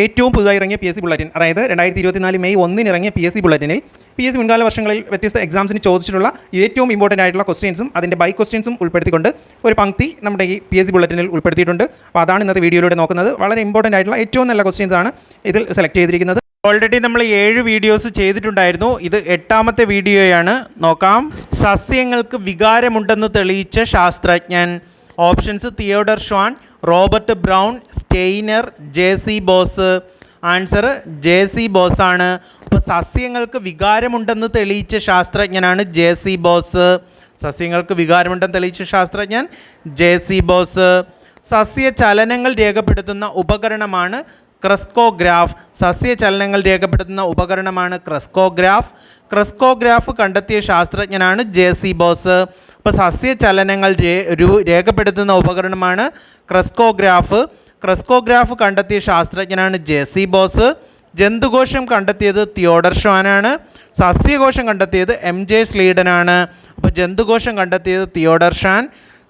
ഏറ്റവും പുതുതായി ഇറങ്ങിയ പി എസ് സി ബുള്ളറ്റിൻ അതായത് രണ്ടായിരത്തി ഇരുപത്തിനാല് മെയ് ഒന്നിന് ഇറങ്ങിയ പി എസ് സി ബുള്ളറ്റിനിൽ പി എസ് സി മുൻകാല വർഷങ്ങളിൽ വ്യത്യസ്ത എക്സാംസിന് ചോദിച്ചിട്ടുള്ള ഏറ്റവും ഇമ്പോർട്ടന്റ് ആയിട്ടുള്ള ക്വസ്റ്റ്യൻസും അതിന്റെ ബൈ ക്വസ്റ്റ്യൻസും ഉൾപ്പെടുത്തിക്കൊണ്ട് ഒരു പങ്ക്തി നമ്മുടെ ഈ പി എസ് സി ബുള്ളറ്റിനിൽ ഉൾപ്പെടുത്തിയിട്ടുണ്ട്. അപ്പോൾ അതാണ് ഇന്നത്തെ വീഡിയോയിലൂടെ നോക്കുന്നത്. വളരെ ഇമ്പോർട്ടന്റ് ആയിട്ടുള്ള ഏറ്റവും നല്ല ക്വസ്റ്റ്യൻസ് ആണ് ഇതിൽ സെലക്ട് ചെയ്തിരിക്കുന്നത്. ഓൾറെഡി നമ്മൾ ഏഴ് വീഡിയോസ് ചെയ്തിട്ടുണ്ടായിരുന്നു. ഇത് എട്ടാമത്തെ വീഡിയോയാണ് നോക്കാം. സസ്യങ്ങൾക്ക് വികാരമുണ്ടെന്ന് തെളിയിച്ച ശാസ്ത്രജ്ഞൻ. Options Theodor Schwann Robert Brown Steiner J C Bose. Answer J C ബോസാണ്. അപ്പോൾ സസ്യങ്ങൾക്ക് വികാരമുണ്ടെന്ന് തെളിയിച്ച ശാസ്ത്രജ്ഞനാണ് ജെ സി ബോസ്. സസ്യങ്ങൾക്ക് വികാരമുണ്ടെന്ന് തെളിയിച്ച ശാസ്ത്രജ്ഞൻ ജെ സി ബോസ്. സസ്യ ചലനങ്ങൾ രേഖപ്പെടുത്തുന്ന ഉപകരണമാണ് ക്രസ്കോഗ്രാഫ്. സസ്യചലനങ്ങൾ രേഖപ്പെടുത്തുന്ന ഉപകരണമാണ് ക്രസ്കോഗ്രാഫ്. ക്രസ്കോഗ്രാഫ് കണ്ടെത്തിയ ശാസ്ത്രജ്ഞനാണ് ജെ സി ബോസ്. അപ്പോൾ സസ്യചലനങ്ങൾ രേഖപ്പെടുത്തുന്ന ഉപകരണമാണ് ക്രസ്കോഗ്രാഫ്. ക്രസ്കോഗ്രാഫ് കണ്ടെത്തിയ ശാസ്ത്രജ്ഞനാണ് ജെ സി ബോസ്. ജന്തുകോശം കണ്ടെത്തിയത് തിയോഡർ ഷ്വാനാണ് സസ്യകോശം കണ്ടെത്തിയത് എം ജെ സ്ലീഡനാണ് അപ്പോൾ ജന്തുകോശം കണ്ടെത്തിയത് തിയോഡർ ഷാൻ.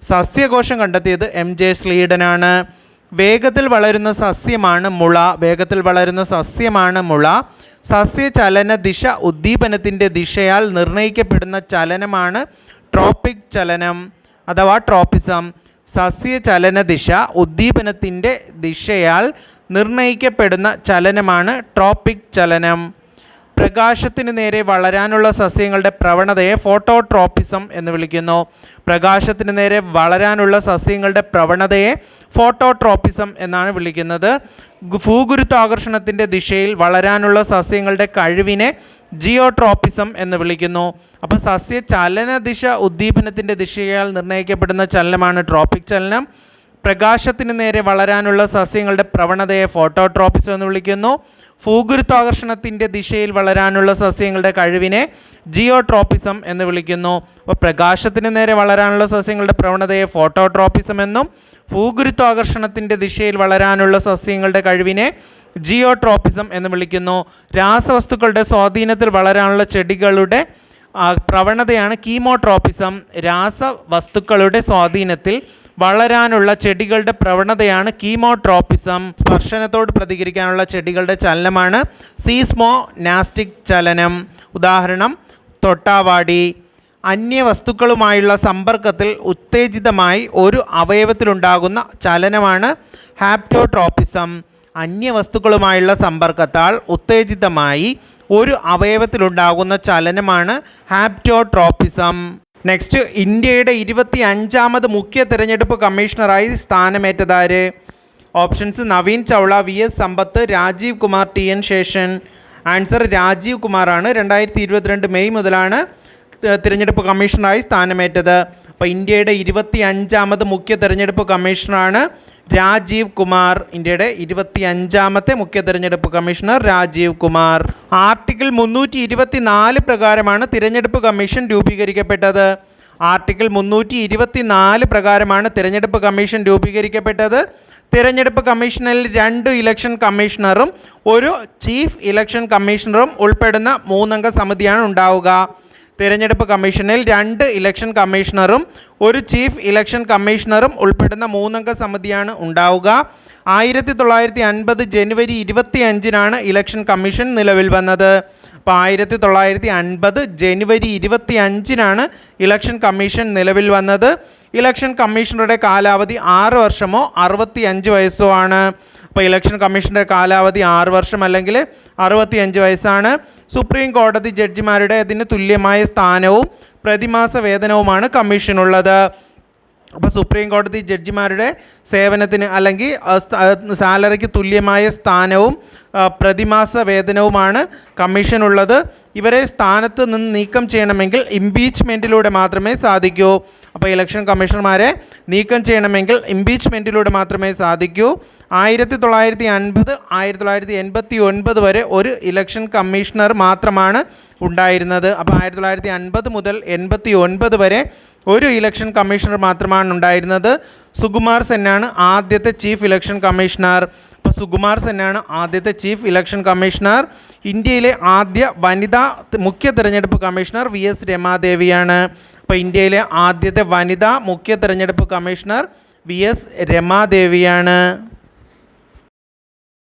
സസ്യകോശം കണ്ടെത്തിയത് എം ജെ സ്ലീഡനാണ് വേഗത്തിൽ വളരുന്ന സസ്യമാണ് മുള. വേഗത്തിൽ വളരുന്ന സസ്യമാണ് മുള. സസ്യചലന ദിശ ഉദ്ദീപനത്തിന്റെ ദിശയാൽ നിർണയിക്കപ്പെടുന്ന ചലനമാണ് ട്രോപ്പിക് ചലനം. അഥവാ ട്രോപ്പിസം. സസ്യചലന ദിശ ഉദ്ദീപനത്തിന്റെ ദിശയാൽ നിർണയിക്കപ്പെടുന്ന ചലനമാണ് ട്രോപ്പിക് ചലനം. പ്രകാശത്തിന് നേരെ വളരാനുള്ള സസ്യങ്ങളുടെ പ്രവണതയെ ഫോട്ടോട്രോപ്പിസം എന്ന് വിളിക്കുന്നു. പ്രകാശത്തിന് നേരെ വളരാനുള്ള സസ്യങ്ങളുടെ പ്രവണതയെ ഫോട്ടോട്രോപ്പിസം എന്നാണ് വിളിക്കുന്നത്. ഭൂഗുരുത്വാകർഷണത്തിന്റെ ദിശയിൽ വളരാനുള്ള സസ്യങ്ങളുടെ കഴിവിനെ ജിയോട്രോപ്പിസം എന്ന് വിളിക്കുന്നു. അപ്പോൾ സസ്യ ചലന ദിശ ഉദ്ദീപനത്തിന്റെ ദിശയാൽ നിർണയിക്കപ്പെടുന്ന ചലനമാണ് ട്രോപ്പിക് ചലനം. പ്രകാശത്തിന് നേരെ വളരാനുള്ള സസ്യങ്ങളുടെ പ്രവണതയെ ഫോട്ടോട്രോപ്പിസം എന്ന് വിളിക്കുന്നു. ഭൂഗുരുത്വാകർഷണത്തിന്റെ ദിശയിൽ വളരാനുള്ള സസ്യങ്ങളുടെ കഴിവിനെ ജിയോട്രോപ്പിസം എന്ന് വിളിക്കുന്നു. അപ്പോൾ പ്രകാശത്തിന് നേരെ വളരാനുള്ള സസ്യങ്ങളുടെ പ്രവണതയെ ഫോട്ടോട്രോപ്പിസം എന്നും ഭൂഗുരുത്വാകർഷണത്തിന്റെ ദിശയിൽ വളരാനുള്ള സസ്യങ്ങളുടെ കഴിവിനെ ജിയോട്രോപ്പിസം എന്ന് വിളിക്കുന്നു. രാസവസ്തുക്കളുടെ സ്വാധീനത്തിൽ വളരാനുള്ള ചെടികളുടെ പ്രവണതയാണ് കീമോട്രോപ്പിസം. രാസവസ്തുക്കളുടെ സ്വാധീനത്തിൽ വളരാനുള്ള ചെടികളുടെ പ്രവണതയാണ് കീമോട്രോപ്പിസം. സ്പർശനത്തോട് പ്രതികരിക്കാനുള്ള ചെടികളുടെ ചലനമാണ് സീസ്മോ നാസ്റ്റിക് ചലനം. ഉദാഹരണം തൊട്ടാവാടി. അന്യവസ്തുക്കളുമായുള്ള സമ്പർക്കത്തിൽ ഉത്തേജിതമായി ഒരു അവയവത്തിലുണ്ടാകുന്ന ചലനമാണ് ഹാപ്റ്റോട്രോപ്പിസം. അന്യവസ്തുക്കളുമായുള്ള സമ്പർക്കത്താൽ ഉത്തേജിതമായി ഒരു അവയവത്തിലുണ്ടാകുന്ന ചലനമാണ് ഹാപ്റ്റോട്രോപ്പിസം. നെക്സ്റ്റ് ഇന്ത്യയുടെ ഇരുപത്തി അഞ്ചാമത് മുഖ്യ തിരഞ്ഞെടുപ്പ് കമ്മീഷണറായി സ്ഥാനമേറ്റതാര്? ഓപ്ഷൻസ് നവീൻ ചൗള വി എസ് സമ്പത്ത് രാജീവ് കുമാർ ടി എൻ ശേഷൻ. ആൻസർ രാജീവ് കുമാറാണ്. രണ്ടായിരത്തി ഇരുപത്തിരണ്ട് മെയ് മുതലാണ് തിരഞ്ഞെടുപ്പ് കമ്മീഷണറായി സ്ഥാനമേറ്റത്. അപ്പോൾ ഇന്ത്യയുടെ ഇരുപത്തി അഞ്ചാമത് മുഖ്യ തിരഞ്ഞെടുപ്പ് കമ്മീഷണറാണ് രാജീവ് കുമാർ ഇന്ത്യയുടെ ഇരുപത്തി അഞ്ചാമത്തെ മുഖ്യ തിരഞ്ഞെടുപ്പ് കമ്മീഷണർ രാജീവ് കുമാർ. ആർട്ടിക്കിൾ മുന്നൂറ്റി ഇരുപത്തി നാല് പ്രകാരമാണ് തിരഞ്ഞെടുപ്പ് കമ്മീഷൻ രൂപീകരിക്കപ്പെട്ടത്. ആർട്ടിക്കിൾ മുന്നൂറ്റി ഇരുപത്തി നാല് പ്രകാരമാണ് തിരഞ്ഞെടുപ്പ് കമ്മീഷൻ രൂപീകരിക്കപ്പെട്ടത്. തിരഞ്ഞെടുപ്പ് കമ്മീഷനിൽ രണ്ട് ഇലക്ഷൻ കമ്മീഷണറും ഒരു ചീഫ് ഇലക്ഷൻ കമ്മീഷണറും ഉൾപ്പെടുന്ന മൂന്നംഗ സമിതിയാണ് ഉണ്ടാവുക. തിരഞ്ഞെടുപ്പ് കമ്മീഷനിൽ രണ്ട് ഇലക്ഷൻ കമ്മീഷണറും ഒരു ചീഫ് ഇലക്ഷൻ കമ്മീഷണറും ഉൾപ്പെടുന്ന മൂന്നംഗ സമിതിയാണ് ഉണ്ടാവുക. ആയിരത്തി തൊള്ളായിരത്തി അൻപത് ജനുവരി ഇരുപത്തി അഞ്ചിനാണ് ഇലക്ഷൻ കമ്മീഷൻ നിലവിൽ വന്നത്. അപ്പോൾ ആയിരത്തി തൊള്ളായിരത്തി അൻപത് ജനുവരി ഇരുപത്തി അഞ്ചിനാണ് ഇലക്ഷൻ കമ്മീഷൻ നിലവിൽ വന്നത്. ഇലക്ഷൻ കമ്മീഷണറുടെ കാലാവധി ആറ് വർഷമോ അറുപത്തി അഞ്ച് വയസ്സോ ആണ്. അപ്പോൾ ഇലക്ഷൻ കമ്മീഷന്റെ കാലാവധി ആറ് വർഷം അല്ലെങ്കിൽ അറുപത്തി അഞ്ച് വയസ്സാണ്. സുപ്രീം കോടതി ജഡ്ജിമാരുടെ അതിന് തുല്യമായ സ്ഥാനവും പ്രതിമാസ വേതനവുമാണ് കമ്മീഷനുള്ളത്. അപ്പോൾ സുപ്രീം കോടതി ജഡ്ജിമാരുടെ സേവനത്തിന് അല്ലെങ്കിൽ സാലറിക്ക് തുല്യമായ സ്ഥാനവും പ്രതിമാസ വേതനവുമാണ് കമ്മീഷനുള്ളത്. ഇവരെ സ്ഥാനത്ത് നിന്ന് നീക്കം ചെയ്യണമെങ്കിൽ ഇംപീച്ച്മെന്റിലൂടെ മാത്രമേ സാധിക്കൂ. അപ്പോൾ ഇലക്ഷൻ കമ്മീഷണർമാരെ നീക്കം ചെയ്യണമെങ്കിൽ ഇംപീച്ച്മെന്റിലൂടെ മാത്രമേ സാധിക്കൂ. ആയിരത്തി തൊള്ളായിരത്തി അൻപത് ആയിരത്തി തൊള്ളായിരത്തി എൺപത്തി ഒൻപത് വരെ ഒരു ഇലക്ഷൻ കമ്മീഷണർ മാത്രമാണ് ഉണ്ടായിരുന്നത്. അപ്പോൾ ആയിരത്തി തൊള്ളായിരത്തി അൻപത് മുതൽ എൺപത്തി ഒൻപത് വരെ ഒരു ഇലക്ഷൻ കമ്മീഷണർ മാത്രമാണ് ഉണ്ടായിരുന്നത്. സുകുമാർ സെന്നാണ് ആദ്യത്തെ ചീഫ് ഇലക്ഷൻ കമ്മീഷണർ. അപ്പോൾ സുകുമാർ സെന്നാണ് ആദ്യത്തെ ചീഫ് ഇലക്ഷൻ കമ്മീഷണർ. ഇന്ത്യയിലെ ആദ്യ വനിതാ മുഖ്യ തിരഞ്ഞെടുപ്പ് കമ്മീഷണർ വി എസ് രമാദേവിയാണ്. അപ്പോൾ ഇന്ത്യയിലെ ആദ്യത്തെ വനിതാ മുഖ്യ തിരഞ്ഞെടുപ്പ് കമ്മീഷണർ വി എസ് രമാദേവിയാണ്.